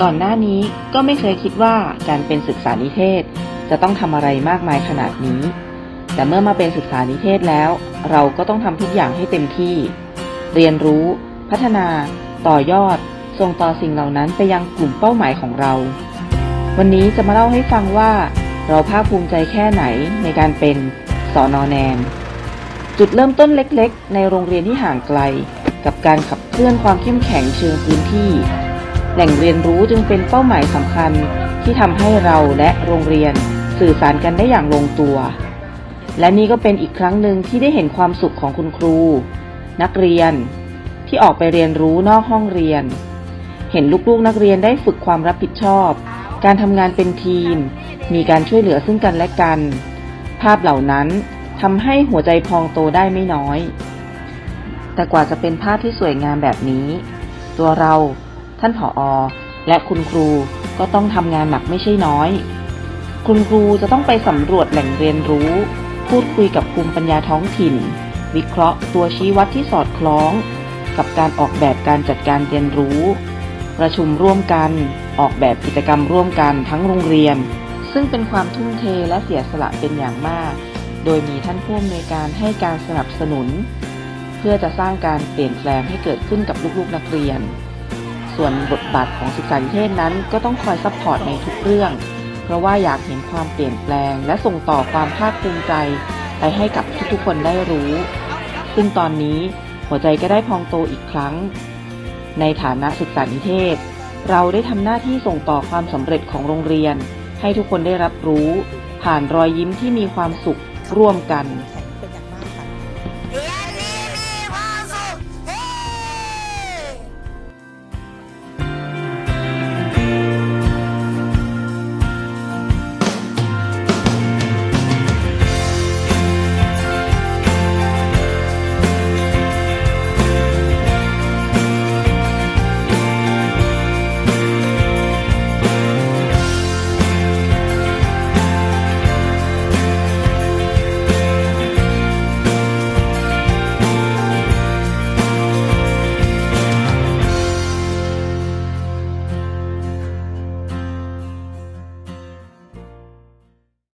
ก่อนหน้านี้ก็ไม่เคยคิดว่าการเป็นศึกษานิเทศ จะต้องทำอะไรมากมายขนาดนี้ แต่เมื่อมาเป็นศึกษานิเทศแล้ว เราก็ต้องทำทุกอย่างให้เต็มที่ เรียนรู้ พัฒนา ต่อยอด ส่งต่อสิ่งเหล่านั้นไปยังกลุ่มเป้าหมายของเรา วันนี้จะมาเล่าให้ฟังว่า เราภาคภูมิใจแค่ไหนในการเป็นสอนอแนม จุดเริ่มต้นเล็ก ๆ ในโรงเรียนที่ห่างไกล กับการขับเคลื่อนความเข้มแข็งเชิงพื้นที่ แหล่งเรียนรู้จึงเป็นเป้าหมายสำคัญที่ทำให้เราและโรงเรียนสื่อสารกันได้อย่างลงตัว และนี่ก็เป็นอีกครั้งหนึ่งที่ได้เห็นความสุขของคุณครู นักเรียน ที่ออกไปเรียนรู้นอกห้องเรียน เห็นลูกๆนักเรียนได้ฝึกความรับผิดชอบ การทำงานเป็นทีม มีการช่วยเหลือซึ่งกันและกัน ภาพเหล่านั้นทำให้หัวใจพองโตได้ไม่น้อย แต่กว่าจะเป็นภาพที่สวยงามแบบนี้ ตัวเรา ท่านผออและคุณครูก็ต้องทำงานหนักไม่ใช่น้อย คุณครูจะต้องไปสำรวจแหล่งเรียนรู้ พูดคุยกับภูมิปัญญาท้องถิ่น วิเคราะห์ตัวชี้วัดที่สอดคล้อง กับการออกแบบการจัดการเรียนรู้ ประชุมร่วมกัน ออกแบบกิจกรรมร่วมกันทั้งโรงเรียน ซึ่งเป็นความทุ่มเทและเสียสละเป็นอย่างมาก โดยมีท่านผู้อำนวยการให้การสนับสนุน เพื่อจะสร้างการเปลี่ยนแปลงให้เกิดขึ้นกับลูกๆนักเรียน ส่วนบทบาทของศึกษานิเทศนั้นก็ต้องคอยซัพพอร์ตในทุกเรื่อง เพราะว่าอยากเห็นความเปลี่ยนแปลง และส่งต่อความภาคภูมิใจ ไปให้กับทุกๆคนได้รู้ ซึ่งตอนนี้หัวใจก็ได้พองโตอีกครั้ง ในฐานะศึกษานิเทศ เราได้ทำหน้าที่ส่งต่อความสำเร็จของโรงเรียน ให้ทุกคนได้รับรู้ ผ่านรอยยิ้มที่มีความสุขร่วมกัน